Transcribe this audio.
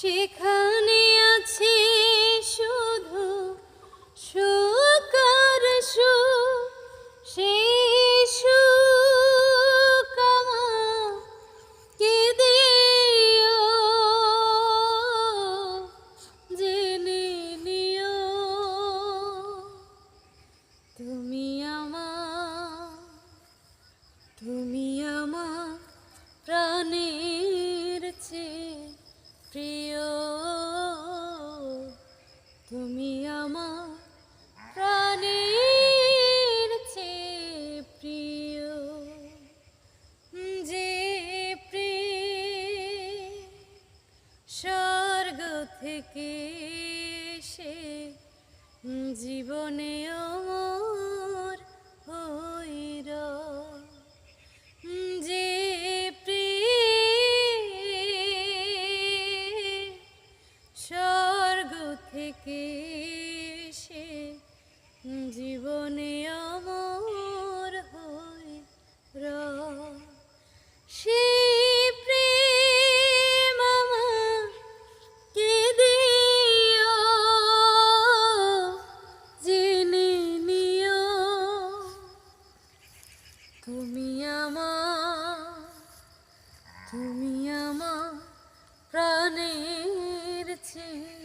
she. থেকে সে জীবনে অমর হইর যে স্বর্গ থেকে সে জীবনে তুমি আমার তুমি আমার প্রাণের চেয়ে